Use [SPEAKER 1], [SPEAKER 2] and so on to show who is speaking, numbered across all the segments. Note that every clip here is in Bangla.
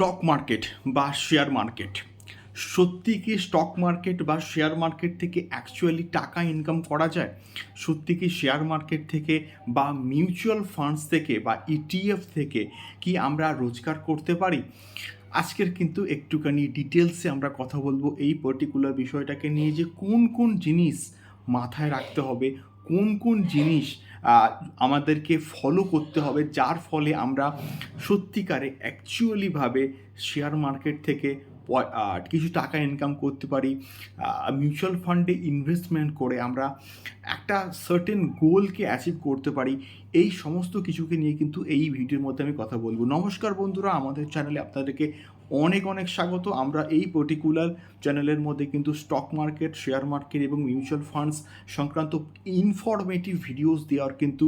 [SPEAKER 1] স্টক মার্কেট বা শেয়ার মার্কেট সত্যি কি স্টক মার্কেট বা শেয়ার মার্কেট থেকে অ্যাকচুয়ালি টাকা ইনকাম করা যায়? সত্যি কি শেয়ার মার্কেট থেকে বা মিউচুয়াল ফান্ডস থেকে বা ইটিএফ থেকে কি আমরা রোজগার করতে পারি? আজকের কিন্তু একটুখানি ডিটেলসে আমরা কথা বলব এই পার্টিকুলার বিষয়টাকে নিয়ে যে কোন কোন জিনিস মাথায় রাখতে হবে কোন কোন জিনিস আমাদেরকে ফলো করতে হবে, যার ফলে আমরা সত্যিকারে অ্যাকচুয়ালিভাবে শেয়ার মার্কেট থেকে কিছু টাকা ইনকাম করতে পারি। মিউচুয়াল ফান্ডে ইনভেস্টমেন্ট করে আমরা একটা সার্টেন গোলকে অ্যাচিভ করতে পারি। এই সমস্ত কিছুকে নিয়ে কিন্তু এই ভিডিওর মধ্যে আমি কথা বলব। নমস্কার বন্ধুরা, আমাদের চ্যানেলে আপনাদেরকে অনেক অনেক স্বাগত। আমরা এই পার্টিকুলার চ্যানেলের মধ্যে কিন্তু স্টক মার্কেট শেয়ার মার্কেট এবং মিউচুয়াল ফান্ডস সংক্রান্ত ইনফরমেটিভ ভিডিওস দেওয়ার কিন্তু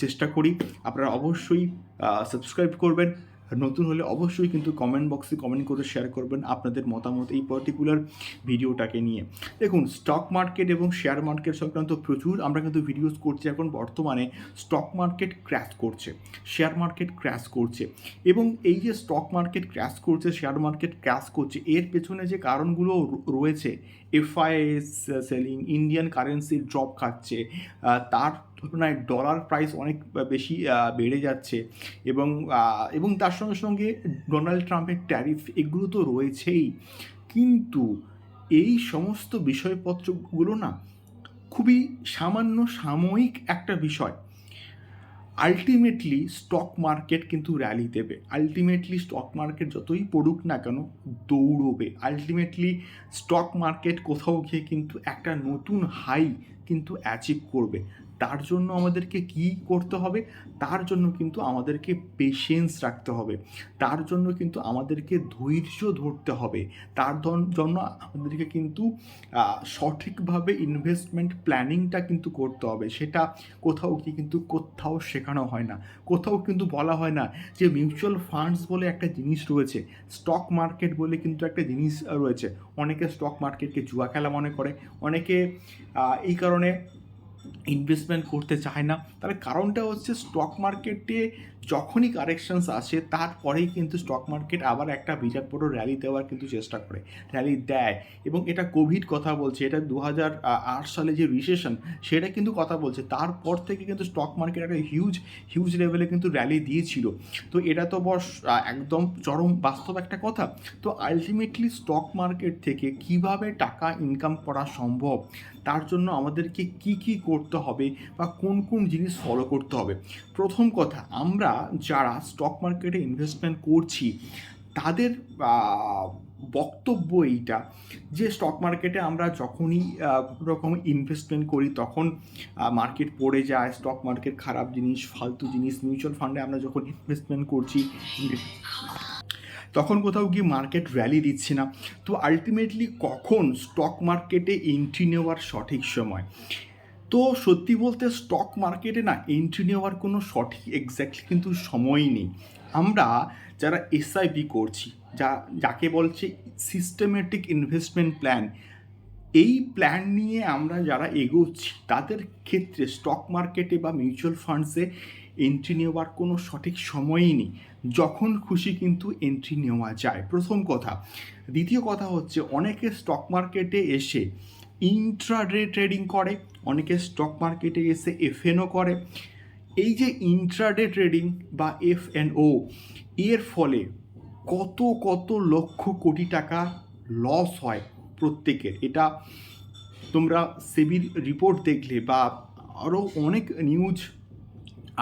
[SPEAKER 1] চেষ্টা করি। আপনারা অবশ্যই সাবস্ক্রাইব করবেন। নতুন হলে অবশ্যই কিন্তু কমেন্ট বক্সে কমেন্ট করে শেয়ার করবেন আপনাদের মতামত এই পার্টিকুলার ভিডিওটাকে নিয়ে। দেখুন স্টক মার্কেট এবং শেয়ার মার্কেট সংক্রান্ত প্রচুর আমরা কিন্তু ভিডিওস করছি এখন বর্তমানে। স্টক মার্কেট ক্র্যাশ করছে শেয়ার মার্কেট ক্র্যাশ করছে এবং এই যে স্টক মার্কেট ক্র্যাশ করছে শেয়ার মার্কেট ক্র্যাশ করছে, এর পেছনে যে কারণগুলো রয়েছে এফআইএস সেলিং ইন্ডিয়ান কারেন্সির ড্রপ খাচ্ছে তার তুলনায় ডলার প্রাইস অনেক বেশি বেড়ে যাচ্ছে এবং এবং তার সঙ্গে সঙ্গে ডোনাল্ড ট্রাম্পের ট্যারিফ এগুলো তো রয়েছেই। কিন্তু এই সমস্ত বিষয়পত্রগুলো না খুবই সামান্য সাময়িক একটা বিষয়। আলটিমেটলি স্টক মার্কেট কিন্তু র্যালি দেবে। আলটিমেটলি স্টক মার্কেট যতই পড়ুক না কেন দৌড়বে। আলটিমেটলি স্টক মার্কেট কোথাও গিয়ে কিন্তু একটা নতুন হাই কিন্তু অ্যাচিভ করবে। তার জন্য আমাদেরকে কি করতে হবে? তার জন্য কিন্তু আমাদেরকে পেশেন্স রাখতে হবে। তার জন্য কিন্তু আমাদেরকে ধৈর্য ধরতে হবে। তার জন্য আমাদেরকে কিন্তু সঠিকভাবে ইনভেস্টমেন্ট প্ল্যানিংটা কিন্তু করতে হবে। সেটা কোথাও কি কিন্তু কোথাও শেখানো হয় না। কোথাও কিন্তু বলা হয় না যে মিউচুয়াল ফান্ডস বলে একটা জিনিস রয়েছে। স্টক মার্কেট বলে কিন্তু একটা জিনিস রয়েছে। অনেকে স্টক মার্কেটকে জুয়া খেলা মনে করে। অনেকে এই কারণে ইনভেস্টমেন্ট করতে চায় না তার কারণটা হচ্ছে স্টক মার্কেটে যখনই কারেকশনস আসে, তারপরেই কিন্তু স্টক মার্কেট আবার একটা বিরাট বড় র্যালি দেওয়ার কিন্তু চেষ্টা করে র্যালি দেয়। এবং এটা কোভিড কথা বলছে, এটা দু হাজার আট সালে যে রিসেশন সেটা কিন্তু কথা বলছে। তারপর থেকে কিন্তু স্টক মার্কেট একটা হিউজ হিউজ লেভেলে কিন্তু র্যালি দিয়েছিল। তো এটা তো বস একদম চরম বাস্তব একটা কথা। তো আলটিমেটলি স্টক মার্কেট থেকে কীভাবে টাকা ইনকাম করা সম্ভব, তার জন্য আমাদেরকে কি কি করতে হবে বা কোন কোন জিনিস ফলো করতে হবে। প্রথম কথা, আমরা যারা স্টক মার্কেটে ইনভেস্টমেন্ট করছি, তাদের বক্তব্য এইটা যে স্টক মার্কেটে আমরা যখনই রকম ইনভেস্টমেন্ট করি তখন মার্কেট পড়ে যায় স্টক মার্কেট খারাপ জিনিস, ফালতু জিনিস মিউচুয়াল ফান্ডে আমরা যখন ইনভেস্টমেন্ট করছি, তখন কোথাও গিয়ে মার্কেট র্যালি দিচ্ছে না। তো আলটিমেটলি কখন স্টক মার্কেটে এন্ট্রি নেওয়ার সঠিক সময়? তো সত্যি বলতে স্টক মার্কেটে না এন্ট্রি নেওয়ার কোনো সঠিক এক্স্যাক্টলি কিন্তু সময়ই নেই। আমরা যারা এসআইপি করছি, যা, যাকে বলছে সিস্টেমেটিক ইনভেস্টমেন্ট প্ল্যান এই প্ল্যান নিয়ে আমরা যারা এগোচ্ছি, তাদের ক্ষেত্রে স্টক মার্কেটে বা মিউচুয়াল ফান্ডসে এন্ট্রি নেওয়ার কোনো সঠিক সময়ই নেই। যখন খুশি কিন্তু এন্ট্রি নেওয়া যায়। প্রথম কথা। দ্বিতীয় কথা হচ্ছে, অনেকে স্টক মার্কেটে এসে ইন্ট্রাডে ট্রেডিং করে, অনেকে স্টক মার্কেটে এসে এফএনও করে। এই যে ইন্ট্রাডে ট্রেডিং বা এফ ও এর ফলে কত কত লক্ষ কোটি টাকা লস হয় প্রত্যেকের। এটা তোমরা সেবির রিপোর্ট দেখলে বা আরও অনেক নিউজ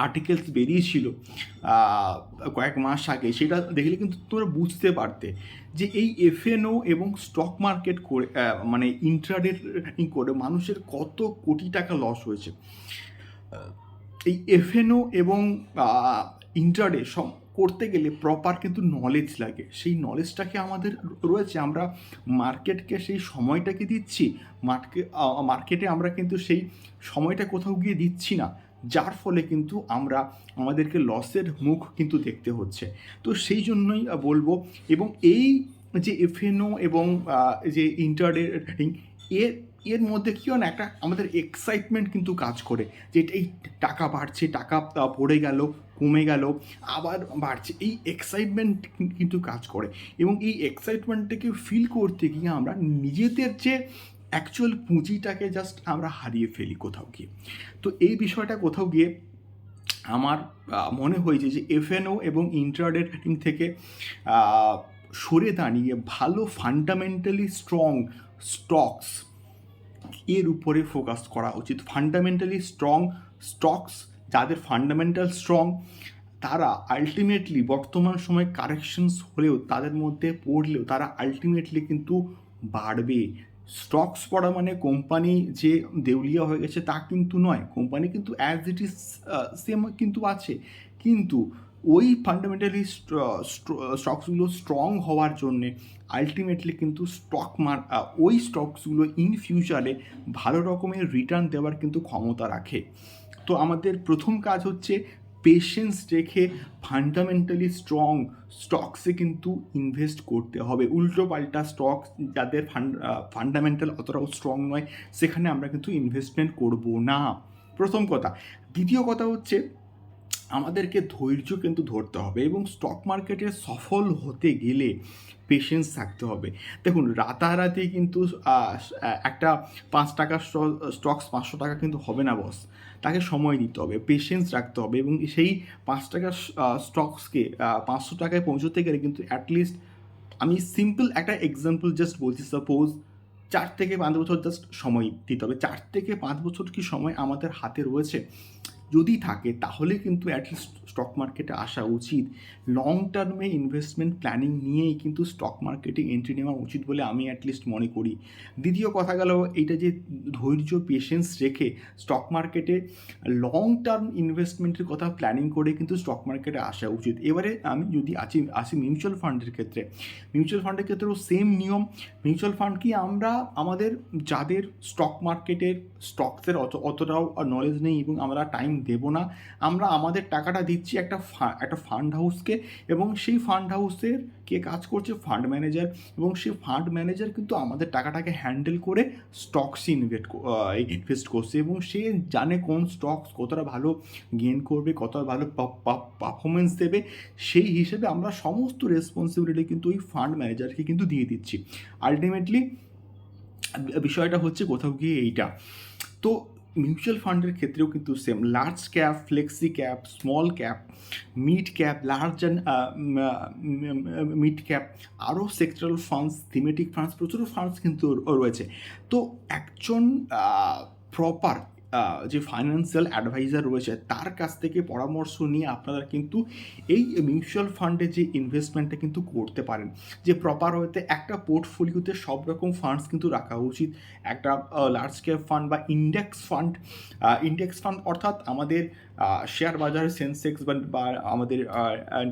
[SPEAKER 1] আর্টিকেলস বেরিয়েছিল কয়েক মাস আগে, সেটা দেখলে কিন্তু তোমরা বুঝতে পারতে যে এই এফএনও এবং স্টক মার্কেট করে মানে ইন্ট্রাডে করে মানুষের কত কোটি টাকা লস হয়েছে। এই এফএনও এবং ইন্টারডে সব করতে গেলে প্রপার কিন্তু নলেজ লাগে। সেই নলেজটাকে আমাদের রয়েছে, আমরা মার্কেটকে সেই সময়টাকে দিচ্ছি মার্কে মার্কেটে আমরা কিন্তু সেই সময়টা কোথাও গিয়ে দিচ্ছি না। যার ফলে কিন্তু আমরা আমাদেরকে লসের মুখ কিন্তু দেখতে হচ্ছে। তো সেই জন্যই বলব, এবং এই যে এফএনও এবং যে ইন্টারডে এর এর মধ্যে কি হয় না, একটা আমাদের এক্সাইটমেন্ট কিন্তু কাজ করে যে এই টাকা বাড়ছে, টাকা পড়ে গেল, কমে গেল, আবার বাড়ছে। এই এক্সাইটমেন্ট কিন্তু কাজ করে। এবং এই এক্সাইটমেন্টটাকে ফিল করতে গিয়ে আমরা নিজেদের যে অ্যাকচুয়াল পুঁজিটাকে জাস্ট আমরা হারিয়ে ফেলি কোথাও গিয়ে। তো এই বিষয়টা কোথাও গিয়ে আমার মনে হয়েছে যে এফএনও এবং ইন্ট্রাডে ট্রেডিং থেকে সরে দাঁড়িয়ে ভালো ফান্ডামেন্টালি স্ট্রং স্টকস এর উপরে ফোকাস করা উচিত। ফান্ডামেন্টালি স্ট্রং স্টকস যাদের ফান্ডামেন্টাল স্ট্রং তারা আলটিমেটলি বর্তমান সময়ে কারেকশনস হলেও, তাদের মধ্যে পড়লেও তারা আলটিমেটলি কিন্তু বাড়বে। স্টকস পড়া মানে কোম্পানি যে দেউলিয়া হয়ে গেছে তা কিন্তু নয়। কোম্পানি কিন্তু অ্যাজ ইট ইজ সেম কিন্তু আছে। কিন্তু ওই ফান্ডামেন্টালি স্টকসগুলো স্ট্রং হওয়ার জন্যে আলটিমেটলি কিন্তু স্টক মার ওই স্টকসগুলো ইন ফিউচারে ভালো রকমের রিটার্ন দেওয়ার কিন্তু ক্ষমতা রাখে। তো আমাদের প্রথম কাজ হচ্ছে পেশেন্স রেখে ফান্ডামেন্টালি স্ট্রং স্টকসে কিন্তু ইনভেস্ট করতে হবে। উল্টো পাল্টা স্টক যাদের ফান্ড ফান্ডামেন্টাল অতটাও স্ট্রং নয়, সেখানে আমরা কিন্তু ইনভেস্টমেন্ট করব না। প্রথম কথা। দ্বিতীয় কথা হচ্ছে, আমাদেরকে ধৈর্য কিন্তু ধরতে হবে এবং স্টক মার্কেটে সফল হতে গেলে পেশেন্স থাকতে হবে। দেখুন, রাতারাতি কিন্তু একটা পাঁচ টাকার স্টকস পাঁচশো টাকা কিন্তু হবে না বস তাকে সময় দিতে হবে পেশেন্স রাখতে হবে এবং সেই পাঁচ টাকার স্টকসকে পাঁচশো টাকায় পৌঁছতে গেলে কিন্তু অ্যাটলিস্ট আমি সিম্পল একটা এক্সাম্পল জাস্ট বলছি। সাপোজ চার থেকে পাঁচ বছর জাস্ট সময় দিতে হবে। চার থেকে পাঁচ বছর কি সময় আমাদের হাতে রয়েছে? যদি থাকে, তাহলে কিন্তু অ্যাটলিস্ট স্টক মার্কেটে আসা উচিত। লং টার্মে ইনভেস্টমেন্ট প্ল্যানিং নিয়েই কিন্তু স্টক মার্কেটে এন্ট্রি নেওয়া উচিত বলে আমি অ্যাটলিস্ট মনে করি। দ্বিতীয় কথা গেল, এইটা যে ধৈর্য পেশেন্স রেখে স্টক মার্কেটে লং টার্ম ইনভেস্টমেন্টের কথা প্ল্যানিং করে কিন্তু স্টক মার্কেটে আসা উচিত। এবারে আমি যদি আছি, আসি মিউচুয়াল ফান্ডের ক্ষেত্রে। মিউচুয়াল ফান্ডের ক্ষেত্রেও সেম নিয়ম। মিউচুয়াল ফান্ড কি আমরা, আমাদের যাদের স্টক মার্কেটের স্টকসের অত, অতটাও নলেজ নেই এবং আমরা টাইম দেব না। আমরা আমাদের টাকাটা দিচ্ছি একটা একটা ফান্ড হাউসকে এবং সেই ফান্ড হাউসের কে কাজ করছে? ফান্ড ম্যানেজার এবং সেই ফান্ড ম্যানেজার কিন্তু আমাদের টাকাটাকে হ্যান্ডেল করে স্টকসে ইনভেস্ট ইনভেস্ট করছে এবং সে জানে কোন স্টকস কতটা ভালো গেন করবে, কতটা ভালো পারফরমেন্স দেবে। সেই হিসেবে আমরা সমস্ত রেসপন্সিবিলিটি কিন্তু ওই ফান্ড ম্যানেজারকে কিন্তু দিয়ে দিচ্ছি। আলটিমেটলি বিষয়টা হচ্ছে কোথাও গিয়ে এইটা। তো মিউচুয়াল ফান্ডের ক্ষেত্রেও কিন্তু same large cap flexi cap small cap mid cap large and mid cap আরও সেক্টরাল ফান্ডস থিমেটিক ফান্ডস প্রচুর ফান্ডস কিন্তু রয়েছে। তো একজন প্রপার যে ফাইন্যান্সিয়াল অ্যাডভাইজার রয়েছে, তার কাছ থেকে পরামর্শ নিয়ে আপনারা কিন্তু এই মিউচুয়াল ফান্ডে যে ইনভেস্টমেন্টটা কিন্তু করতে পারেন। যে প্রপার হতে একটা পোর্টফোলিওতে সব রকম ফান্ডস কিন্তু রাখা উচিত। একটা লার্জ ক্যাপ ফান্ড বা ইন্ডেক্স ফান্ড ইন্ডেক্স ফান্ড অর্থাৎ আমাদের শেয়ার বাজারের সেন্সেক্স বা আমাদের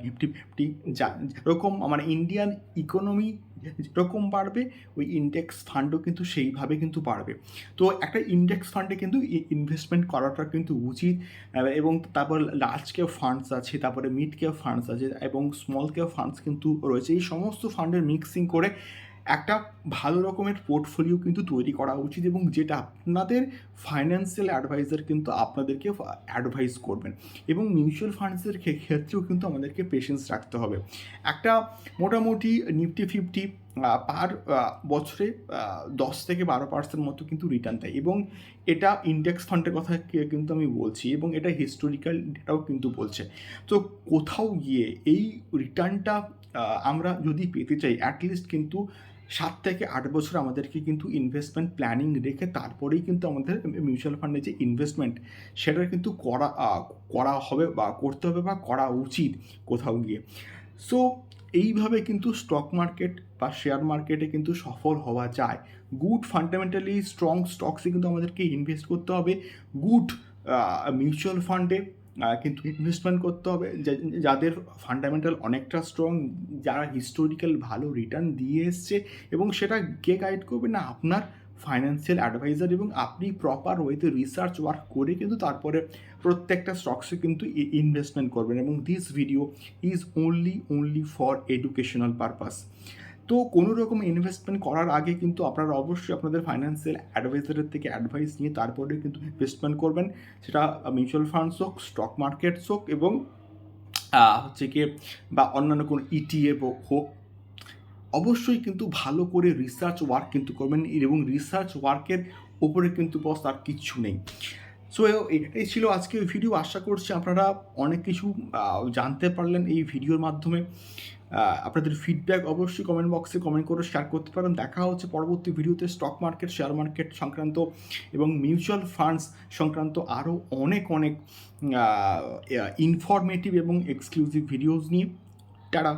[SPEAKER 1] নিফটি ফিফটি যা, যেরকম মানে ইন্ডিয়ান ইকোনমি যেরকম বাড়বে, ওই ইন্ডেক্স ফান্ডও কিন্তু সেইভাবে কিন্তু বাড়বে। তো একটা ইন্ডেক্স ফান্ডে কিন্তু ইনভেস্টমেন্ট করাটা কিন্তু উচিত। এবং তারপর লার্জ কেয়ার ফান্ডস আছে, তারপরে মিড কেয়ার ফান্ডস আছে, এবং স্মল কেয়ার ফান্ডস কিন্তু রয়েছে। এই সমস্ত ফান্ডের মিক্সিং করে একটা ভালো রকমের পোর্টফোলিও কিন্তু তৈরি করা উচিত এবং যেটা আপনাদের ফাইন্যান্সিয়াল অ্যাডভাইজার কিন্তু আপনাদেরকে অ্যাডভাইস করবেন। এবং মিউচুয়াল ফান্ডসের ক্ষেত্রেও কিন্তু আমাদেরকে পেশেন্স রাখতে হবে। একটা মোটামুটি নিফটি ফিফটি পার বছরে দশ থেকে বারো পার্সেন্ট মতো কিন্তু রিটার্ন দেয় এবং এটা ইন্ডেক্স ফান্ডের কথা কিন্তু আমি বলছি এবং এটা হিস্টোরিক্যাল ডেটাও কিন্তু বলছে। তো কোথাও গিয়ে এই রিটার্নটা আমরা যদি পেতে চাই অ্যাটলিস্ট কিন্তু সাত থেকে আট বছর আমাদেরকে কিন্তু ইনভেস্টমেন্ট প্ল্যানিং রেখে তারপরেই কিন্তু আমাদের মিউচুয়াল ফান্ডে যে ইনভেস্টমেন্ট সেটা কিন্তু করা করা হবে বা করতে হবে বা করা উচিত কোথাও গিয়ে। সো এইভাবে কিন্তু স্টক মার্কেট বা শেয়ার মার্কেটে কিন্তু সফল হওয়া যায়। গুড ফান্ডামেন্টালি স্ট্রং স্টকসে কিন্তু আমাদেরকে ইনভেস্ট করতে হবে। গুড মিউচুয়াল ফান্ডে কিন্তু ইনভেস্টমেন্ট করতে হবে। যাদের ফান্ডামেন্টাল অনেকটা স্ট্রং যারা হিস্টোরিক্যাল ভালো রিটার্ন দিয়ে এসছে এবং সেটা কে গাইড করবে? না, আপনার ফাইন্যান্সিয়াল অ্যাডভাইজার এবং আপনি প্রপার ওয়েতে রিসার্চ ওয়ার্ক করে কিন্তু তারপরে প্রত্যেকটা স্টকসে কিন্তু ইনভেস্টমেন্ট করবেন এবং this video is only only for educational purpose তো কোনো রকম ইনভেস্টমেন্ট করার আগে কিন্তু আপনারা অবশ্যই আপনাদের ফাইন্যান্সিয়াল অ্যাডভাইজারের থেকে অ্যাডভাইস নিয়ে তারপরে কিন্তু ইনভেস্টমেন্ট করবেন। সেটা মিউচুয়াল ফান্ডস হোক স্টক মার্কেটস হোক এবং হচ্ছে গিয়ে বা অন্যান্য কোনো E ইটিএফ হোক, অবশ্যই কিন্তু ভালো করে রিসার্চ ওয়ার্ক কিন্তু করবেন এবং রিসার্চ ওয়ার্কের ওপরে কিন্তু বস আর কিচ্ছু নেই। সো এটাই ছিল আজকে ওই ভিডিও আশা করছি আপনারা অনেক কিছু জানতে পারলেন এই ভিডিওর মাধ্যমে। আপনাদের ফিডব্যাক অবশ্যই কমেন্ট বক্সে কমেন্ট করে শেয়ার করতে পারেন। দেখা হচ্ছে পরবর্তী ভিডিওতে স্টক মার্কেট শেয়ার মার্কেট সংক্রান্ত এবং মিউচুয়াল ফান্ডস সংক্রান্ত আরও অনেক অনেক ইনফরমেটিভ এবং এক্সক্লুসিভ ভিডিওস নিয়ে। টাটা।